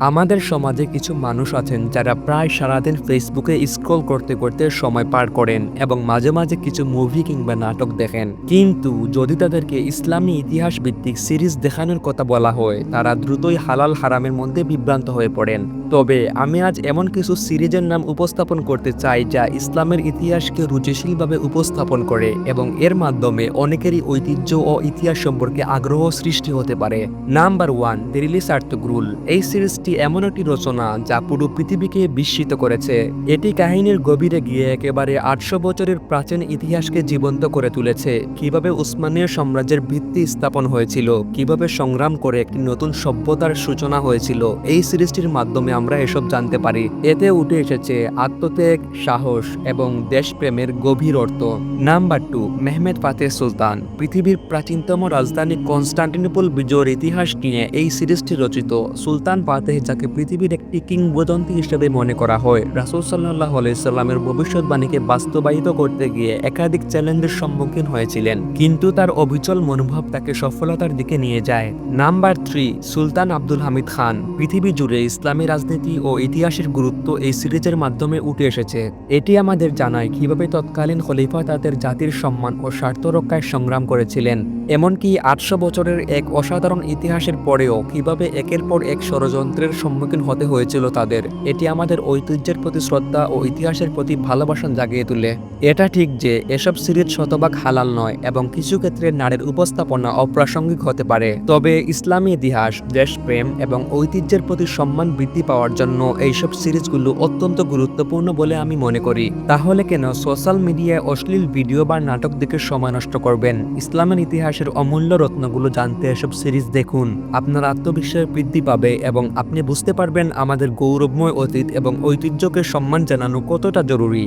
আমাদের সমাজে কিছু মানুষ আছেন যারা প্রায় সারাদিন ফেসবুকে স্ক্রল করতে করতে সময় পার করেন এবং মাঝে মাঝে কিছু মুভি কিংবা নাটক দেখেন। কিন্তু যদি তাদেরকে ইসলামী ইতিহাস ভিত্তিক সিরিজ দেখানোর কথা বলা হয়, তারা দ্রুতই হালাল হারামের মধ্যে বিভ্রান্ত হয়ে পড়েন। তবে আমি আজ এমন কিছু সিরিজের নাম উপস্থাপন করতে চাই যা ইসলামের ইতিহাসকে রুচিশীলভাবে উপস্থাপন করে এবং এর মাধ্যমে অনেকেরই ঐতিহ্য ও ইতিহাস সম্পর্কে আগ্রহ সৃষ্টি হতে পারে। নাম্বার ওয়ান দিরিলি সার্তগ্রুল এই সিরিজটি এমন একটি রচনা যা পুরো পৃথিবীকে বিস্মিত করেছে। এটি কাহিনীর গভীরে গিয়ে একেবারে আটশো বছরের প্রাচীন ইতিহাসকে জীবন্ত করে তুলেছে। কীভাবে উসমানীয় সাম্রাজ্যের ভিত্তি স্থাপন হয়েছিল, কীভাবে সংগ্রাম করে একটি নতুন সভ্যতার সূচনা হয়েছিল, এই সিরিজটির মাধ্যমে আমরা এসব জানতে পারি। এতে উঠে এসেছে আত্মত্যাগ, সাহস এবং দেশপ্রেমের গভীর অর্থ। Number two, Mehmed Fatih Sultan. পৃথিবীর প্রাচীনতম রাজধানী কনস্টান্টিনোপল বিজয়ের ইতিহাস নিয়ে এই সিরিজটি রচিত। সুলতান ফাতেহ যাকে পৃথিবীর একটি কিংবদন্তি হিসেবে মনে করা হয়। রাসুল সাল্লাহ আলাইসাল্লামের ভবিষ্যৎবাণীকে বাস্তবায়িত করতে গিয়ে একাধিক চ্যালেঞ্জের সম্মুখীন হয়েছিলেন। কিন্তু তার অবিচল মনোভাব তাকে সফলতার দিকে নিয়ে যায়। Number three, Sultan Abdul Hamid Khan. পৃথিবী জুড়ে ইসলামী রাজনীতি ও ইতিহাসের গুরুত্ব এই সিরিজের মাধ্যমে উঠে এসেছে। এটি আমাদের জানায় কীভাবে তৎকালীন খলিফা তাদের জাতির সম্মান ও স্বার্থ রক্ষায় সংগ্রাম করেছিলেন। এমনকি আটশো বছরের এক অসাধারণ ইতিহাসের পরেও কীভাবে একের পর এক ষড়যন্ত্রের সম্মুখীন হতে হয়েছিল তাদের। এটি আমাদের ঐতিহ্যের প্রতি শ্রদ্ধা ও ইতিহাসের প্রতি ভালোবাসা জাগিয়ে তোলে। এটা ঠিক যে এসব সিরিজ শতভাগ হালাল নয় এবং কিছু ক্ষেত্রে নারীর উপস্থাপনা অপ্রাসঙ্গিক হতে পারে। তবে ইসলামী ইতিহাস, দেশপ্রেম এবং ঐতিহ্যের প্রতি সম্মান বৃদ্ধি পাওয়ার জন্য এইসব সিরিজগুলো অত্যন্ত গুরুত্বপূর্ণ বলে আমি মনে করি। তাহলে কেন সোশ্যাল মিডিয়ায় অশ্লীল ভিডিও বা নাটক দেখে সময় নষ্ট করবেন? ইসলামের ইতিহাসের অমূল্য রত্নগুলো জানতে এসব সিরিজ দেখুন। আপনার আত্মবিশ্বাস বৃদ্ধি পাবে এবং আপনি বুঝতে পারবেন আমাদের গৌরবময় অতীত এবং ঐতিহ্যকে সম্মান জানানো কতটা জরুরি।